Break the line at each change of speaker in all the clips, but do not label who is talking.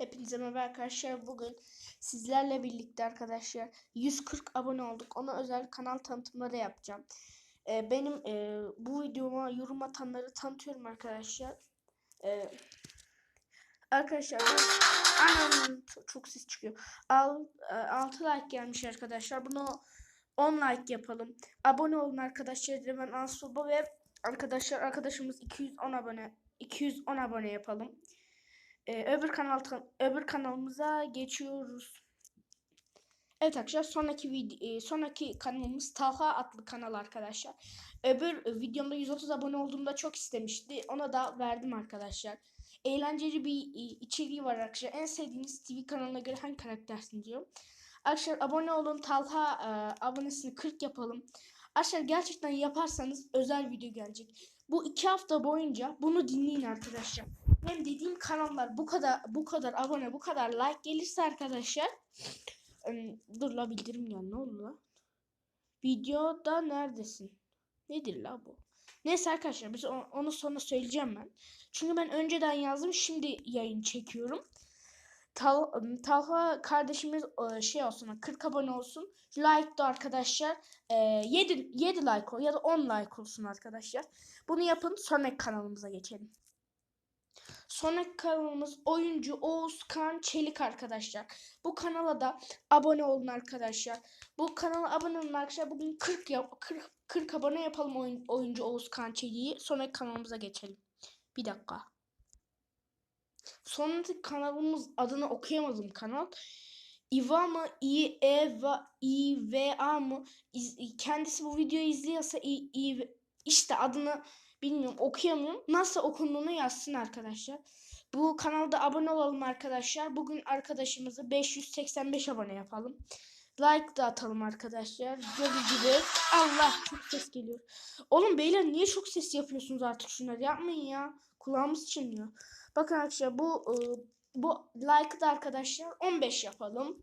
Hepinize merhaba arkadaşlar. Bugün sizlerle birlikte arkadaşlar 140 abone olduk. Ona özel kanal tanıtımları yapacağım. Ee, benim e, bu videoma yorum atanları tanıtıyorum arkadaşlar. Ee, arkadaşlar anam çok, çok ses çıkıyor. Al, e, 6 like gelmiş arkadaşlar. Bunu 10 like yapalım. Abone olun arkadaşlar. Hemen Ansuba ve arkadaşlar arkadaşımız 210 abone 210 abone yapalım. Ee, öbür kanal öbür kanalımıza geçiyoruz. Evet arkadaşlar sonraki video sonraki kanalımız Talha adlı kanal arkadaşlar. Öbür videomda 130 abone olduğumda çok istemişti. Ona da verdim arkadaşlar. Eğlenceli bir içeriği var arkadaşlar. En sevdiğiniz TV kanalına göre hangi karaktersin diyor. Arkadaşlar abone olun. Talha e, abonesini 40 yapalım. Arkadaşlar gerçekten yaparsanız özel video gelecek. Bu iki hafta boyunca bunu dinleyin arkadaşlar. Hem dediğim kanallar bu kadar bu kadar abone bu kadar like gelirse arkadaşlar dur la bildirim ya ne oldu la? Videoda neredesin? Nedir la bu? Neyse arkadaşlar biz onu sonra söyleyeceğim ben. Çünkü ben önceden yazdım şimdi yayın çekiyorum. Tal, Talha kardeşimiz e, şey olsun 40 abone olsun. Like da arkadaşlar e, 7, 7 like ol ya da 10 like olsun arkadaşlar. Bunu yapın sonraki kanalımıza geçelim. Sonraki kanalımız oyuncu Oğuzkan Çelik arkadaşlar. Bu kanala da abone olun arkadaşlar. Bu kanala abone olun arkadaşlar. Bugün 40 yap 40 40 abone yapalım oyun, oyuncu Oğuzkan Çelik'i. Sonraki kanalımıza geçelim. Bir dakika. Sonraki kanalımız adını okuyamadım kanal. İva mı? İ, E, V, İ, V, A mı? İz- kendisi bu videoyu izliyorsa İ, İ, işte adını bilmiyorum okuyamıyorum. Nasıl okunduğunu yazsın arkadaşlar. Bu kanalda abone olalım arkadaşlar. Bugün arkadaşımızı 585 abone yapalım. Like da atalım arkadaşlar. Gördüğünüz gibi. Allah çok ses geliyor. Oğlum beyler niye çok ses yapıyorsunuz artık şunları yapmayın ya. Kulağımız çınlıyor. Bakın arkadaşlar bu e, bu like da arkadaşlar 15 yapalım.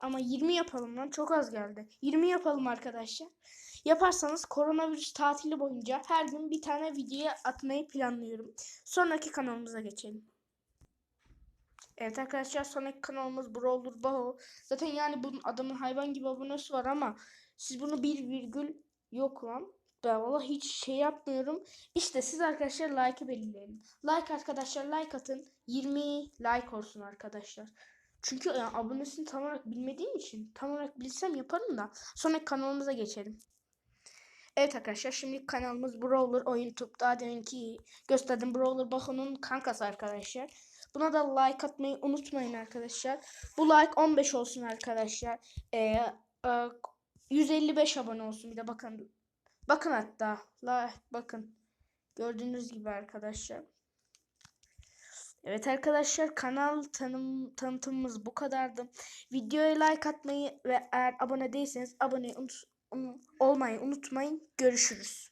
Ama 20 yapalım lan çok az geldi. 20 yapalım arkadaşlar. Yaparsanız koronavirüs tatili boyunca her gün bir tane video atmayı planlıyorum. Sonraki kanalımıza geçelim. Evet arkadaşlar sonraki kanalımız Brawler Baho. Zaten yani bunun adamın hayvan gibi abonesi var ama siz bunu bir virgül yok lan. Ben valla hiç şey yapmıyorum. İşte siz arkadaşlar like'ı belirleyin. Like arkadaşlar like atın. 20 like olsun arkadaşlar. Çünkü yani abonesini tam olarak bilmediğim için tam olarak bilsem yaparım da. Sonraki kanalımıza geçelim. Evet arkadaşlar şimdi kanalımız Brawler Oyun Tube. Daha deminki gösterdim Brawler Baho'nun kankası arkadaşlar. Buna da like atmayı unutmayın arkadaşlar. Bu like 15 olsun arkadaşlar. Ee, e, 155 abone olsun bir de bakın. Bakın hatta. La, bakın. Gördüğünüz gibi arkadaşlar. Evet arkadaşlar kanal tanım, tanıtımımız bu kadardı. Videoya like atmayı ve eğer abone değilseniz abone unut, olmayı unutmayın. Görüşürüz.